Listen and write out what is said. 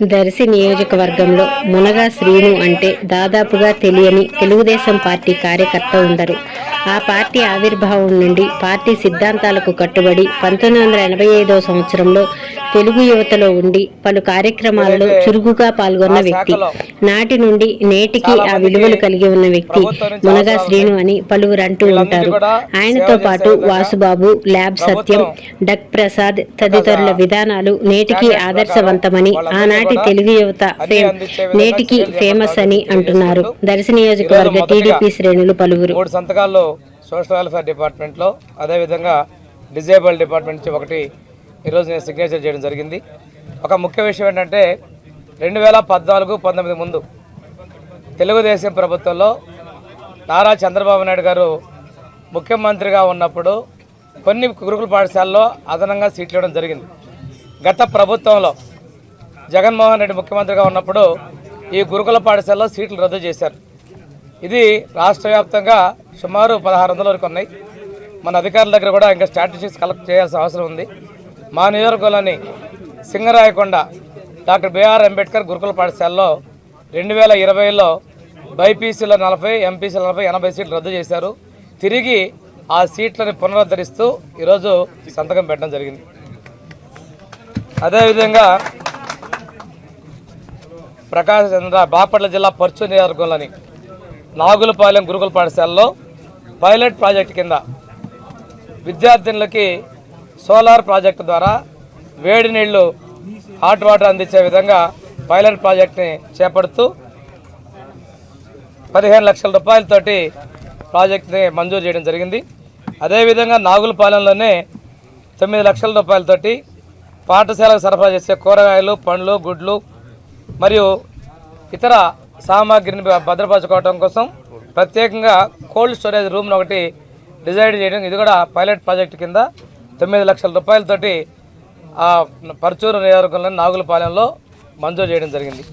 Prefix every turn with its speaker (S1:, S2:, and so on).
S1: దర్శి నియోజకవర్గంలో మునగా శ్రీను అంటే దాదాపుగా తెలియని తెలుగుదేశం పార్టీ కార్యకర్త ఉండరు. ఆ పార్టీ ఆవిర్భావం నుండి పార్టీ సిద్ధాంతాలకు కట్టుబడి పంతొమ్మిది వందల ఎనభై ఐదో సంవత్సరంలో తెలుగు యువతలో ఉండి పలు కార్యక్రమాలలో చురుకుగా పాల్గొన్న వ్యక్తి. నాటి నుండి నేటికి ఆ విలువలు కలిగి ఉన్న వ్యక్తి మునగా శ్రీను అని పలువురు అంటూ ఉంటారు. ఆయనతో పాటు వాసుబాబు ల్యాబ్ సత్యం డక్ ప్రసాద్ తదితరుల విధానాలు నేటికి ఆదర్శవంతమని ఆనాటి తెలుగు యువత ఫేమ్ నేటికి ఫేమస్ అని అంటున్నారు. దర్శి నియోజకవర్గ టీడీపీ శ్రేణులు పలువురు.
S2: సంతకాల్లో సోషల్ వెల్ఫేర్ డిపార్ట్మెంట్లో అదేవిధంగా డిజేబుల్ డిపార్ట్మెంట్ నుంచి ఒకటి ఈరోజు నేను సిగ్నేచర్ చేయడం జరిగింది. ఒక ముఖ్య విషయం ఏంటంటే రెండు వేల పద్నాలుగు పంతొమ్మిది ముందు తెలుగుదేశం ప్రభుత్వంలో నారా చంద్రబాబు నాయుడు గారు ముఖ్యమంత్రిగా ఉన్నప్పుడు కొన్ని గురుకుల పాఠశాలలో అదనంగా సీట్లు ఇవ్వడం జరిగింది. గత ప్రభుత్వంలో జగన్మోహన్ రెడ్డి ముఖ్యమంత్రిగా ఉన్నప్పుడు ఈ గురుకుల పాఠశాలలో సీట్లు రద్దు చేశారు. ఇది రాష్ట్ర వ్యాప్తంగా సుమారు పదహారు వందల వరకు ఉన్నాయి. మన అధికారుల దగ్గర కూడా ఇంకా స్ట్రాటజీస్ కలెక్ట్ చేయాల్సిన అవసరం ఉంది. మా నియోజకవర్గంలోని సింగరాయకొండ డాక్టర్ బిఆర్ అంబేద్కర్ గురుకుల పాఠశాలలో రెండు వేల ఇరవైలో బైపీసీల నలభై ఎంపీసీల నలభై ఎనభై సీట్లు రద్దు చేశారు. తిరిగి ఆ సీట్లను పునరుద్ధరిస్తూ ఈరోజు సంతకం పెట్టడం జరిగింది. అదేవిధంగా ప్రకాశ్ చంద్ర బాపట్ల జిల్లా పర్చు నియోజకవర్గంలోని నాగులపాలెం గురుకుల పాఠశాలలో పైలట్ ప్రాజెక్ట్ కింద విద్యార్థినులకి సోలార్ ప్రాజెక్టు ద్వారా వేడి నీళ్ళు హాట్ వాటర్ అందించే విధంగా పైలట్ ప్రాజెక్ట్ని చేపడుతూ పదిహేను లక్షల రూపాయలతోటి ప్రాజెక్ట్ని మంజూరు చేయడం జరిగింది. అదేవిధంగా నాగులపాలెంలోనే తొమ్మిది లక్షల రూపాయలతోటి పాఠశాలకు సరఫరా చేసే కూరగాయలు పండ్లు గుడ్లు మరియు ఇతర సామాగ్రిని భద్రపరచుకోవడం కోసం ప్రత్యేకంగా కోల్డ్ స్టోరేజ్ రూమ్ను ఒకటి డిజైన్ చేయడం ఇది కూడా పైలట్ ప్రాజెక్ట్ కింద తొమ్మిది లక్షల రూపాయలతోటి ఆ పర్చూరు నియోజకవర్గంలోని నాగులపాలెంలో మంజూరు చేయడం జరిగింది.